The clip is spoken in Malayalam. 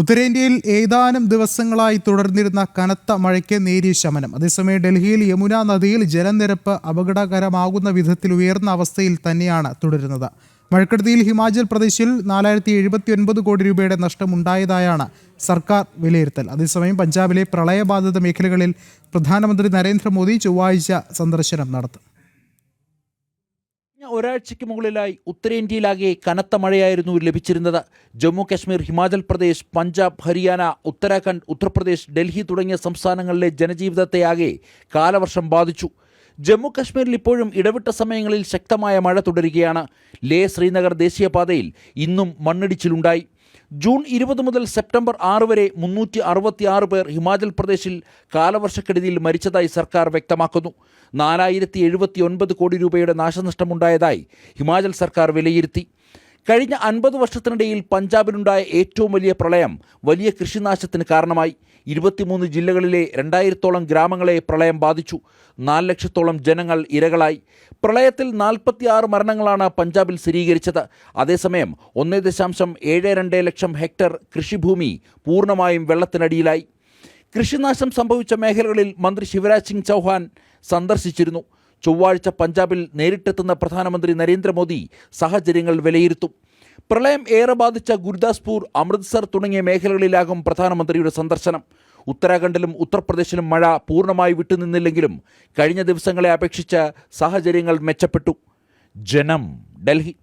ഉത്തരേന്ത്യയിൽ ഏതാനും ദിവസങ്ങളായി തുടർന്നിരുന്ന കനത്ത മഴയ്ക്ക് നേരിയ ശമനം. അതേസമയം ഡൽഹിയിൽ യമുന നദിയിൽ ജലനിരപ്പ് അപകടകരമാകുന്ന വിധത്തിൽ ഉയർന്ന അവസ്ഥയിൽ തന്നെയാണ് തുടരുന്നത്. മഴക്കെടുതിയിൽ ഹിമാചൽ പ്രദേശിൽ നാലായിരത്തി എഴുപത്തി ഒൻപത് കോടി രൂപയുടെ നഷ്ടമുണ്ടായതായാണ് സർക്കാർ വിലയിരുത്തൽ. അതേസമയം പഞ്ചാബിലെ പ്രളയബാധിത മേഖലകളിൽ പ്രധാനമന്ത്രി നരേന്ദ്രമോദി ചൊവ്വാഴ്ച സന്ദർശനം നടത്തും. ഒരാഴ്ചയ്ക്ക് മുകളിലായി ഉത്തരേന്ത്യയിലാകെ കനത്ത മഴയായിരുന്നു ലഭിച്ചിരുന്നത്. ജമ്മു കശ്മീർ ഹിമാചൽ പ്രദേശ് പഞ്ചാബ് ഹരിയാന ഉത്തരാഖണ്ഡ് ഉത്തർപ്രദേശ് ഡൽഹി തുടങ്ങിയ സംസ്ഥാനങ്ങളിലെ ജനജീവിതത്തെ ആകെ കാലവർഷം ബാധിച്ചു. ജമ്മു കശ്മീരിൽ ഇപ്പോഴും ഇടവിട്ട സമയങ്ങളിൽ ശക്തമായ മഴ തുടരുകയാണ്. ലേ ശ്രീനഗർ ദേശീയപാതയിൽ ഇന്നും മണ്ണിടിച്ചിലുണ്ടായി. ജൂൺ ഇരുപത് മുതൽ സെപ്റ്റംബർ ആറ് വരെ മുന്നൂറ്റി അറുപത്തിയാറ് പേർ ഹിമാചൽ പ്രദേശിൽ കാലവർഷക്കെടുതിയിൽ മരിച്ചതായി സർക്കാർ വ്യക്തമാക്കുന്നു. നാലായിരത്തി എഴുപത്തി ഒൻപത് കോടി രൂപയുടെ നാശനഷ്ടമുണ്ടായതായി ഹിമാചൽ സർക്കാർ വിലയിരുത്തി. കഴിഞ്ഞ അൻപത് വർഷത്തിനിടയിൽ പഞ്ചാബിലുണ്ടായ ഏറ്റവും വലിയ പ്രളയം വലിയ കൃഷിനാശത്തിന് കാരണമായി. ഇരുപത്തിമൂന്ന് ജില്ലകളിലെ രണ്ടായിരത്തോളം ഗ്രാമങ്ങളെ പ്രളയം ബാധിച്ചു. നാല് ലക്ഷത്തോളം ജനങ്ങൾ ഇരകളായി. പ്രളയത്തിൽ നാൽപ്പത്തിയാറ് മരണങ്ങളാണ് പഞ്ചാബിൽ സ്ഥിരീകരിച്ചത്. അതേസമയം ഒന്നേ ദശാംശം ഏഴ് രണ്ട് ലക്ഷം ഹെക്ടർ കൃഷിഭൂമി പൂർണമായും വെള്ളത്തിനടിയിലായി. കൃഷിനാശം സംഭവിച്ച മേഖലകളിൽ മന്ത്രി ശിവരാജ് സിംഗ് ചൗഹാൻ സന്ദർശിച്ചിരുന്നു. ചൊവ്വാഴ്ച പഞ്ചാബിൽ നേരിട്ടെത്തുന്ന പ്രധാനമന്ത്രി നരേന്ദ്രമോദി സാഹചര്യങ്ങൾ വിലയിരുത്തും. പ്രളയം ഏറെ ബാധിച്ച ഗുരുദാസ്പൂർ അമൃത്സർ തുടങ്ങിയ മേഖലകളിലാകും പ്രധാനമന്ത്രിയുടെ സന്ദർശനം. ഉത്തരാഖണ്ഡിലും ഉത്തർപ്രദേശിലും മഴ പൂർണമായി വിട്ടുനിന്നില്ലെങ്കിലും കഴിഞ്ഞ ദിവസങ്ങളെ അപേക്ഷിച്ച് സാഹചര്യങ്ങൾ മെച്ചപ്പെട്ടു. ജനം ഡൽഹി.